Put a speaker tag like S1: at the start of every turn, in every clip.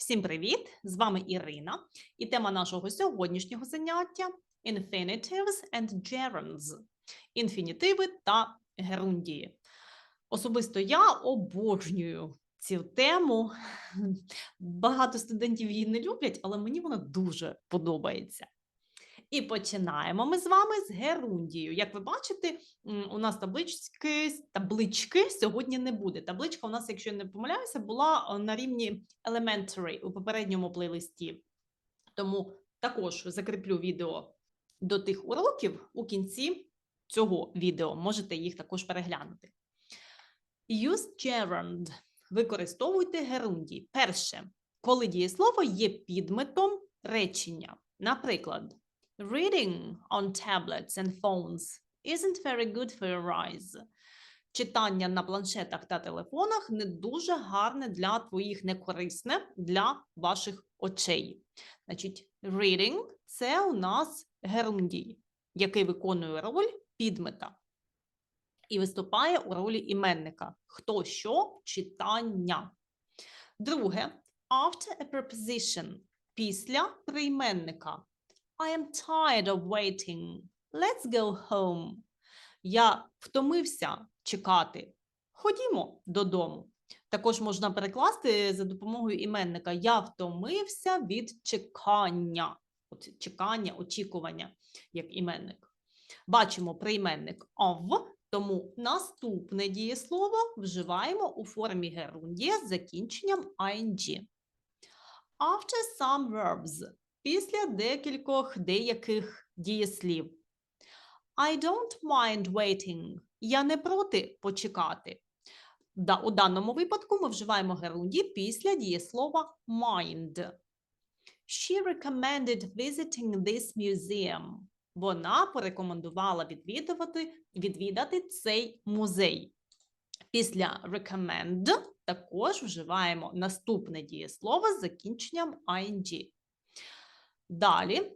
S1: Всім привіт! З вами Ірина, і тема нашого сьогоднішнього заняття Infinitives and gerunds – інфінітиви та герундії. Особисто я обожнюю цю тему. Багато студентів її не люблять, але мені вона дуже подобається. І починаємо ми з вами з герундією. Як ви бачите, у нас таблички, таблички сьогодні не буде. Табличка у нас, якщо я не помиляюся, була е, на рівні elementary у попередньому плейлисті. Тому також закріплю відео до тих уроків у кінці цього відео. Можете їх також переглянути. Use gerund. Використовуйте герундії. Перше, коли дієслово є підметом речення. Наприклад, Reading on tablets and phones isn't very good for your eyes. Читання на планшетах та телефонах не дуже гарне для твоїх, не корисне для ваших очей. Значить, reading – це у нас герундій, який виконує роль підмета і виступає у ролі іменника. Хто що? Читання. Друге, after a preposition – після прийменника. I am tired of waiting. Let's go home. Я втомився чекати. Ходімо додому. Також можна перекласти за допомогою іменника Я втомився від чекання. От чекання, очікування, як іменник. Бачимо прийменник of, тому наступне дієслово вживаємо у формі герундія з закінченням ing. After some verbs після декількох деяких дієслів. I don't mind waiting. Я не проти почекати. Да, у даному випадку ми вживаємо герунді після дієслова mind. She recommended visiting this museum. Вона порекомендувала відвідувати, відвідати цей музей. Після recommend також вживаємо наступне дієслово з закінченням ing. Далі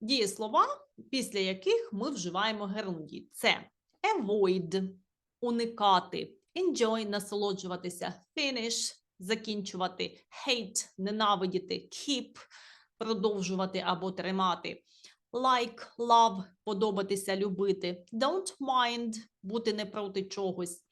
S1: дієслова, після яких ми вживаємо герундії. Це avoid – уникати, enjoy – насолоджуватися, finish – закінчувати, hate – ненавидіти, keep – продовжувати або тримати, like, love – подобатися, любити, don't mind – бути не проти чогось,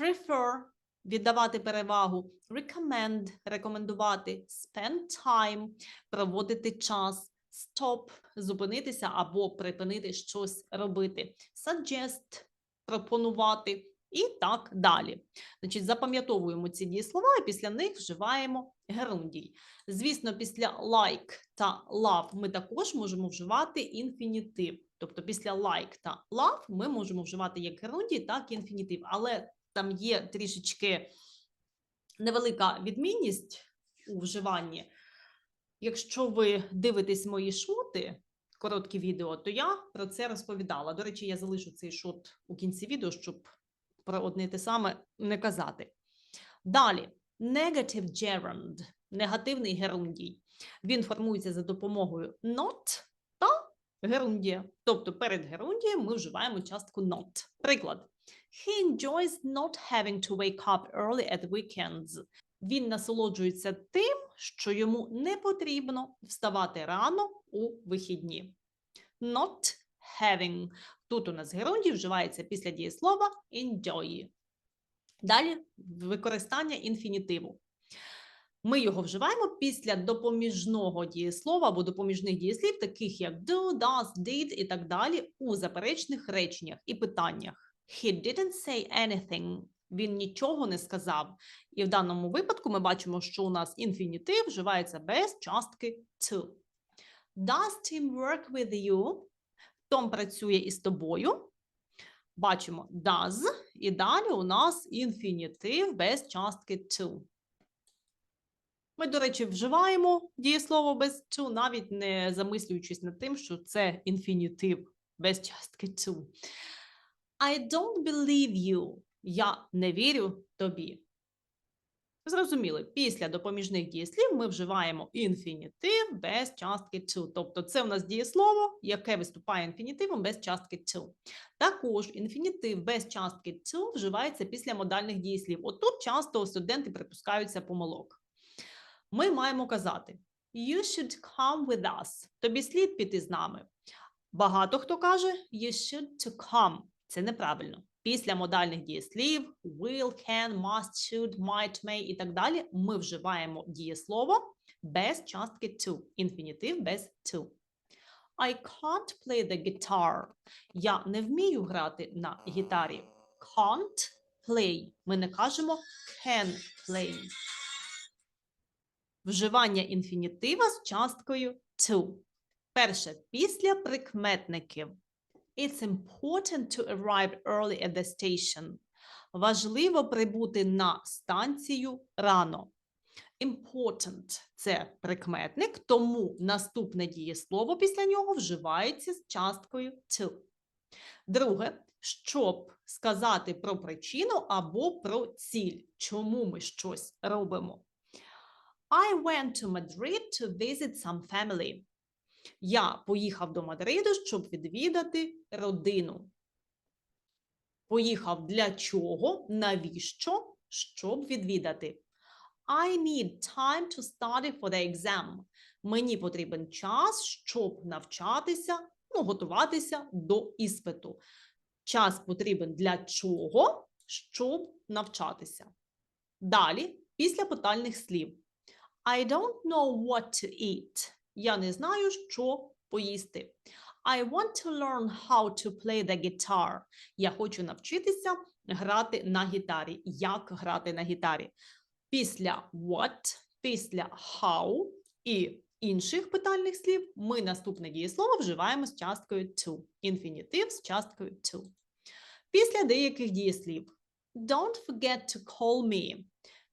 S1: prefer – віддавати перевагу, recommend – рекомендувати, spend time – проводити час, stop – зупинитися або припинити щось робити, suggest – пропонувати і так далі. Значить, запам'ятовуємо ці дієслова і після них вживаємо герундій. Звісно, після like та love ми також можемо вживати інфінітив. Тобто після like та love ми можемо вживати як герундій, так і інфінітив. Але там є трішечки невелика відмінність у вживанні. Якщо ви дивитесь мої шоти, короткі відео, то я про це розповідала. До речі, я залишу цей шот у кінці відео, щоб про одне те саме не казати. Далі, negative gerund – негативний герундій. Він формується за допомогою not та герундія. Тобто перед герундієм ми вживаємо частку not. Приклад. He enjoys not having to wake up early at weekends. Він насолоджується тим, що йому не потрібно вставати рано у вихідні. Not having. Тут у нас герундій вживається після дієслова enjoy. Далі використання інфінітиву. Ми його вживаємо після допоміжного дієслова або допоміжних дієслів, таких як do, does, did і так далі, у заперечних реченнях і питаннях. He didn't say anything. Він нічого не сказав. І в даному випадку ми бачимо, що у нас інфінітив вживається без частки to. Does Tim work with you? Том працює із тобою. Бачимо does, і далі у нас інфінітив без частки to. Ми, до речі, вживаємо дієслово без to, навіть не замислюючись над тим, що це інфінітив без частки to. I don't believe you. Я не вірю тобі. Зрозуміли, після допоміжних дієслів ми вживаємо інфінітив без частки to. Тобто це у нас дієслово, яке виступає інфінітивом без частки to. Також інфінітив без частки to вживається після модальних дієслів. Отут часто студенти припускаються помилок. ми маємо казати You should come with us. Тобі слід піти з нами. Багато хто каже You should to come. Це неправильно. Після модальних дієслів will, can, must, should, might, may і так далі ми вживаємо дієслово без частки to. Інфінітив без to. I can't play the guitar. Я не вмію грати на гітарі. Can't play. Ми не кажемо can play. Вживання інфінітива з часткою to. Перше, після прикметників. It's important to arrive early at the station. Важливо прибути на станцію рано. Important – це прикметник, тому наступне дієслово після нього вживається з часткою to. Друге, щоб сказати про причину або про ціль, чому ми щось робимо. I went to Madrid to visit some family. Я поїхав до Мадриду, щоб відвідати родину. Поїхав для чого? Навіщо? Щоб відвідати. I need time to study for the exam. Мені потрібен час, щоб навчатися, ну, готуватися до іспиту. Час потрібен для чого? Щоб навчатися. Далі, після питальних слів. I don't know what to eat. Я не знаю, що поїсти. I want to learn how to play the guitar. Я хочу навчитися грати на гітарі. Як грати на гітарі? Після what, після how і інших питальних слів ми наступне дієслово вживаємо з часткою to. Інфінітив з часткою to. Після деяких дієслів. Don't forget to call me.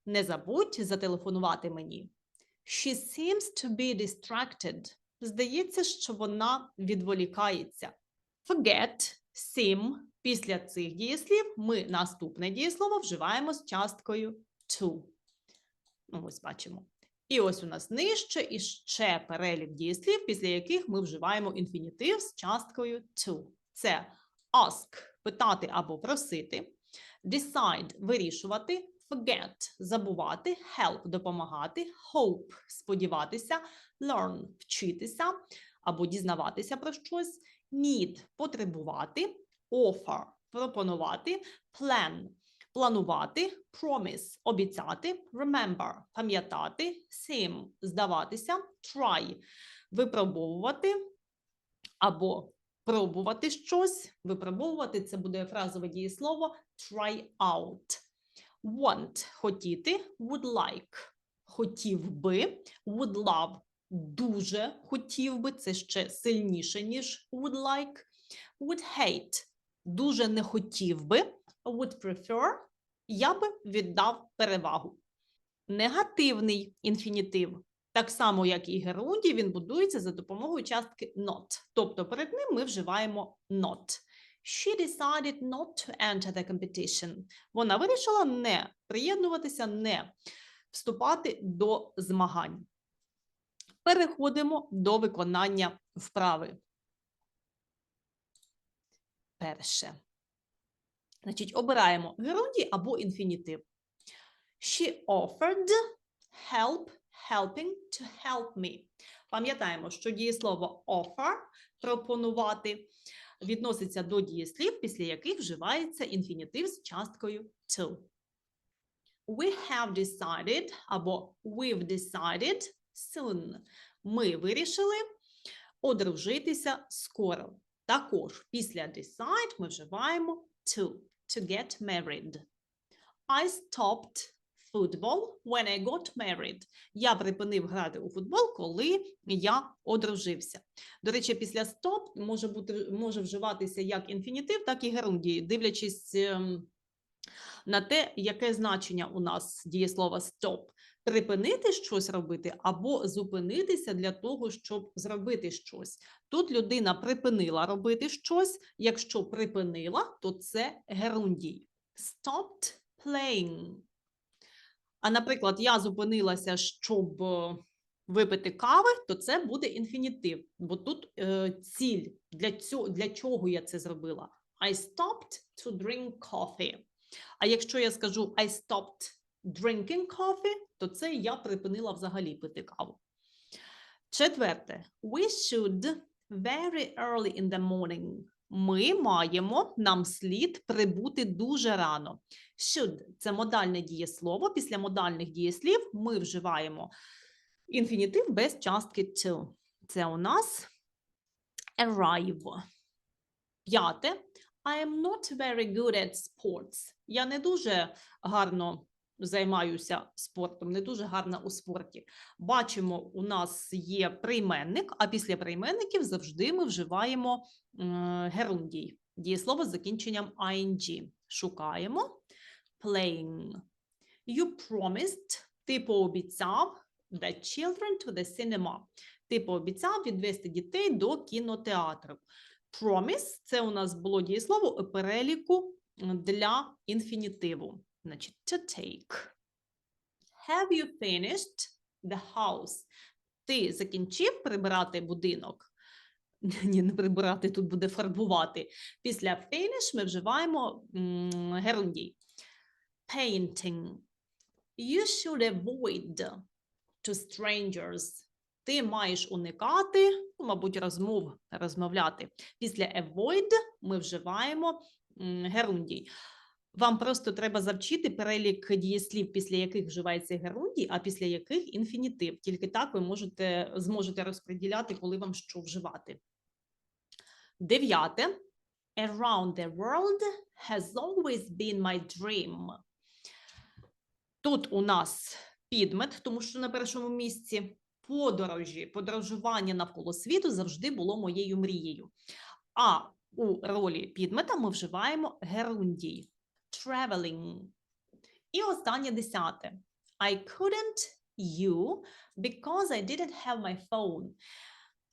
S1: Не забудь зателефонувати мені. She seems to be distracted. Здається, що вона відволікається. Forget, seem. Після цих дієслів ми наступне дієслово вживаємо з часткою to. Ну, ось бачимо. І ось у нас нижче і ще перелік дієслів, після яких ми вживаємо інфінітив з часткою to. Це ask – питати або просити, decide – вирішувати, forget – забувати, help – допомагати, hope – сподіватися, learn – вчитися або дізнаватися про щось, need – потребувати, offer – пропонувати, plan – планувати, promise – обіцяти, remember – пам'ятати, seem – здаватися, try – випробовувати або пробувати щось. Випробовувати це буде фразове дієслово try out. Want – хотіти, would like – хотів би, would love – дуже хотів би, це ще сильніше, ніж would like, would hate – дуже не хотів би, would prefer – я би віддав перевагу. Негативний інфінітив, так само як і герундій, він будується за допомогою частки not. Тобто перед ним ми вживаємо not. She decided not to enter the competition. Вона вирішила не приєднуватися, не вступати до змагань. Переходимо до виконання вправи. Перше. Значить, обираємо герундій або інфінітив. She offered help, helping to help me. Пам'ятаємо, що дієслово offer пропонувати відноситься до дієслів, після яких вживається інфінітив з часткою to. We have decided або we've decided soon. Ми вирішили одружитися скоро. Також після decide ми вживаємо to, to get married. I stopped football when I got married. Я припинив грати у футбол, коли я одружився. До речі, після stop може бути може вживатися як інфінітив, так і герундій, дивлячись ем, на те, яке значення у нас дієслова stop. Припинити щось робити або зупинитися для того, щоб зробити щось. Тут людина припинила робити щось. Якщо припинила, то це герундій. Stopped playing. А, наприклад, я зупинилася, щоб е, випити кави, то це буде інфінітив. Бо тут е, ціль для цього, для чого я це зробила? I stopped to drink coffee. А якщо я скажу I stopped drinking coffee, то це я припинила взагалі пити каву. Четверте. We should very early in the morning. Ми маємо, нам слід прибути дуже рано. Should – це модальне дієслово. Після модальних дієслів ми вживаємо інфінітив без частки to. Це у нас arrive. П'яте. I am not very good at sports. Я не дуже гарно займаюся спортом, не дуже гарна у спорті. Бачимо, у нас є прийменник, а після прийменників завжди ми вживаємо герундій. Дієслово з закінченням ing. Шукаємо. Playing. You promised, ти пообіцяв the children to the cinema. Ти пообіцяв відвести дітей до кінотеатру. Promise – це у нас було дієслово переліку для інфінітиву. Значить, to take. Have you finished the house? Ти закінчив прибирати будинок? Ні, не прибирати, тут буде фарбувати. Після finish ми вживаємо герундій. Painting. You should avoid to strangers. Ти маєш уникати, ну, мабуть, розмов, розмовляти. Після avoid ми вживаємо герундій. Вам просто треба завчити перелік дієслів, після яких вживається герундій, а після яких інфінітив. Тільки так ви можете, зможете розподіляти, коли вам що вживати. Дев'яте. Around the world has always been my dream. Тут у нас підмет, тому що на першому місці подорожі, подорожування навколо світу завжди було моєю мрією. А у ролі підмета ми вживаємо герундій traveling. І останнє десяте. I couldn't you because I didn't have my phone.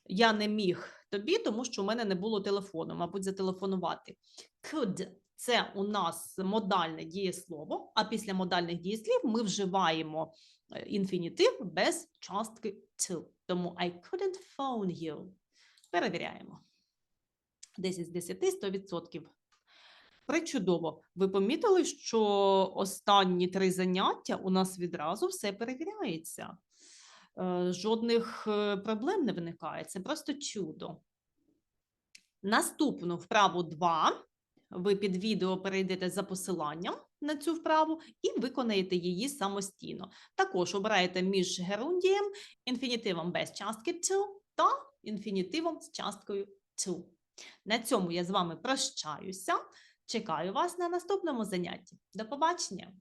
S1: Я не міг тобі, тому що у мене не було телефону, мабуть, зателефонувати. Could – це у нас модальне дієслово, а після модальних дієслів ми вживаємо е, інфінітив без частки to. Тому I couldn't phone you. Перевіряємо. 10 з 10 – 100%. Причудово. Ви помітили, що останні три заняття у нас відразу все перевіряється. Е, Жодних е, проблем не виникає. Це просто чудо. Наступну вправу 2. Ви під відео перейдете за посиланням на цю вправу і виконаєте її самостійно. Також обираєте між герундієм, інфінітивом без частки to та інфінітивом з часткою to. На цьому я з вами прощаюся. Чекаю вас на наступному занятті. До побачення!